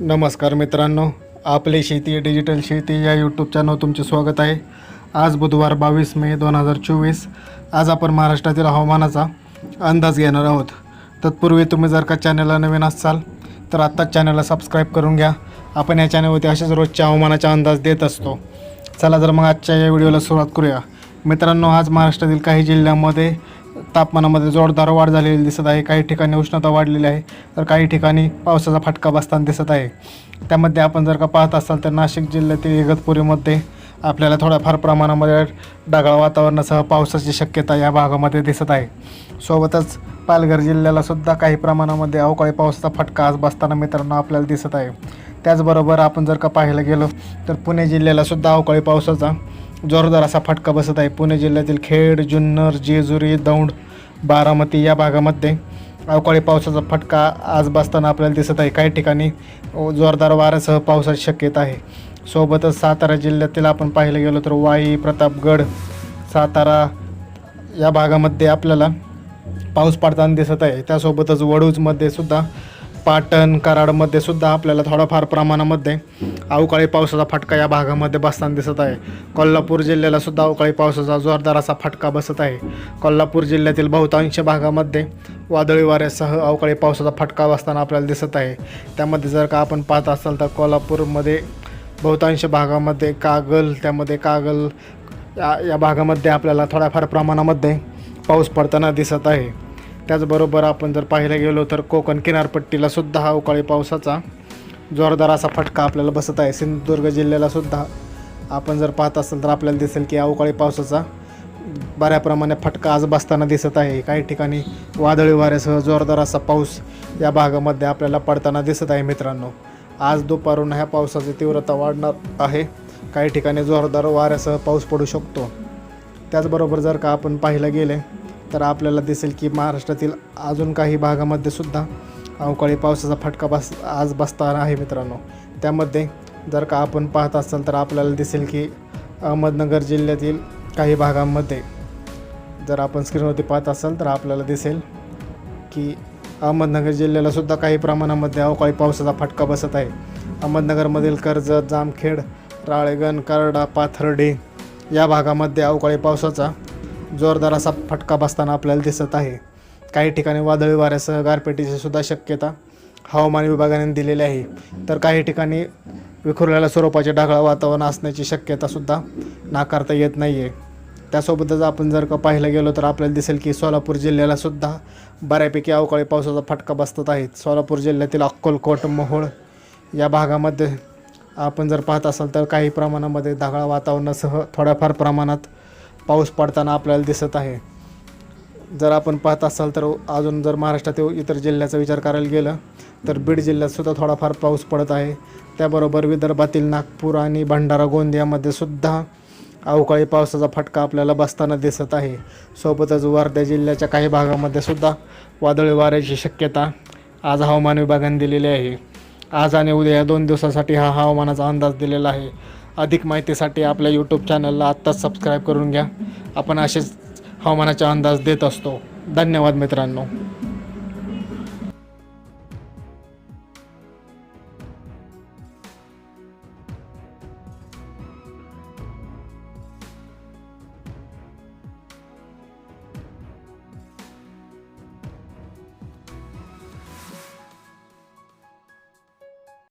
नमस्कार मित्रांनो आपले शेती डिजिटल शेती या यूट्यूब चॅनल तुमचे स्वागत आहे. आज बुधवार बावीस मे दोन हजार चोवीस. आज आपण महाराष्ट्रातील हवामानाचा अंदाज घेणार आहोत. तत्पूर्वी तुम्ही जर का चॅनलला नवीन असाल तर आत्ताच चॅनलला सबस्क्राईब करून घ्या. आपण या चॅनलवरती असेच रोजच्या हवामानाचा अंदाज देत असतो. चला जर मग आजच्या या व्हिडिओला सुरुवात करूया. मित्रांनो आज महाराष्ट्रातील काही जिल्ह्यांमध्ये तापमानामध्ये जोरदार वाढ झालेली दिसत आहे. काही ठिकाणी उष्णता वाढलेली आहे तर काही ठिकाणी पावसाचा फटका बसताना दिसत आहे. त्यामध्ये आपण जर का पाहत असाल तर नाशिक जिल्ह्यातील इगतपुरीमध्ये आपल्याला थोड्याफार प्रमाणामध्ये ढगाळ वातावरणासह पावसाची शक्यता या भागामध्ये दिसत आहे. सोबतच पालघर जिल्ह्याला सुद्धा काही प्रमाणामध्ये अवकाळी पावसाचा फटका आज बसताना मित्रांनो आपल्याला दिसत आहे. त्याचबरोबर आपण जर का पाहायला गेलो तर पुणे जिल्ह्याला सुद्धा अवकाळी पावसाचा जोरदार असा फटका बसत आहे. पुणे जिल्ह्यातील खेड जुन्नर जेजुरी दौंड बारामती या भागामध्ये अवकाळी पावसाचा फटका आज बसताना आपल्याला दिसत आहे. काही ठिकाणी जोरदार वाऱ्यासह पावसाची शक्यता आहे. सोबतच सातारा जिल्ह्यातील आपण पाहायला गेलो तर वाई प्रतापगड सातारा या भागामध्ये आपल्याला पाऊस पडताना दिसत आहे. त्यासोबतच वडूजमध्ये सुद्धा पाटण कराडमध्ये सुद्धा आपल्याला थोडाफार प्रमाणामध्ये अवकाळी पावसाचा फटका या भागामध्ये बसताना दिसत आहे. कोल्हापूर जिल्ह्याला सुद्धा अवकाळी पावसाचा जोरदार असा फटका बसत आहे. कोल्हापूर जिल्ह्यातील बहुतांश भागामध्ये वादळी वाऱ्यासह अवकाळी पावसाचा फटका बसताना आपल्याला दिसत आहे. त्यामध्ये जर का आपण पाहत असाल तर कोल्हापूरमध्ये बहुतांश भागामध्ये कागल त्यामध्ये कागल या या भागामध्ये आपल्याला थोड्याफार प्रमाणामध्ये पाऊस पडताना दिसत आहे. त्याचबरोबर आपण जर पाहायला गेलो तर कोकण किनारपट्टीला सुद्धा हा अवकाळी पावसाचा जोरदार असा फटका आपल्याला बसत आहे. सिंधुदुर्ग जिल्ह्याला सुद्धा आपण जर पाहत असाल तर आपल्याला दिसेल की अवकाळी पावसाचा बऱ्याप्रमाणे फटका आज बसताना दिसत आहे. काही ठिकाणी वादळी वाऱ्यासह जोरदार असा पाऊस या भागामध्ये आपल्याला पडताना दिसत आहे मित्रांनो. आज दुपारून ह्या पावसाची तीव्रता वाढणार आहे. काही ठिकाणी जोरदार वाऱ्यासह पाऊस पडू शकतो. त्याचबरोबर जर का आपण पाहिलं गेले तर आपल्याला दिसेल की महाराष्ट्रातील अजून काही भागामध्ये सुद्धा अवकाळी पावसाचा फटका बस आज बसताना आहे मित्रांनो. त्यामध्ये जर का आपण पाहत असाल तर आपल्याला दिसेल की अहमदनगर जिल्ह्यातील काही भागांमध्ये जर आपण स्क्रीनवरती पाहत असाल तर आपल्याला दिसेल की अहमदनगर जिल्ह्याला सुद्धा काही प्रमाणामध्ये अवकाळी पावसाचा फटका बसत आहे. अहमदनगरमधील कर्जत जामखेड राळेगण करडा पाथर्डी या भागामध्ये अवकाळी पावसाचा जोरदार असा फटका बसताना आपल्याला दिसत आहे. काही ठिकाणी वादळी वाऱ्यासह गारपेटीची सुद्धा शक्यता हवामान विभागाने दिलेली आहे. तर काही ठिकाणी विखुरलेल्या स्वरूपाचे ढगाळ वातावरण असण्याची शक्यतासुद्धा नाकारता येत नाही आहे त्यासोबतच आपण जर का पाहायला गेलो तर आपल्याला दिसेल की सोलापूर जिल्ह्याला सुद्धा बऱ्यापैकी अवकाळी पावसाचा फटका बसत आहेत सोलापूर जिल्ह्यातील अक्कलकोट मोहोळ या भागामध्ये आपण जर पाहत असाल तर काही प्रमाणामध्ये ढगाळ वातावरणासह थोड्याफार प्रमाणात पाऊस पडताना आपल्याला दिसत आहे. जर आपण पाहत असाल तर अजून जर महाराष्ट्रातील इतर जिल्ह्याचा विचार करायला गेलं तर बीड जिल्ह्यातसुद्धा थोडाफार पाऊस पडत आहे. त्याबरोबर विदर्भातील नागपूर आणि भंडारा गोंदियामध्ये सुद्धा अवकाळी पावसाचा फटका आपल्याला बसताना दिसत आहे. सोबतच वर्धा जिल्ह्याच्या काही भागामध्ये सुद्धा वादळी वाऱ्याची शक्यता आज हवामान विभागाने दिलेली आहे. आज आणि उद्या या दोन दिवसासाठी हा हवामानाचा अंदाज दिलेला आहे. अधिक माहितीसाठी आपल्या यूट्यूब चॅनलला आत्ताच सबस्क्राईब करून घ्या. आपण असेच हवामानाचा अंदाज देत असतो. धन्यवाद मित्रांनो.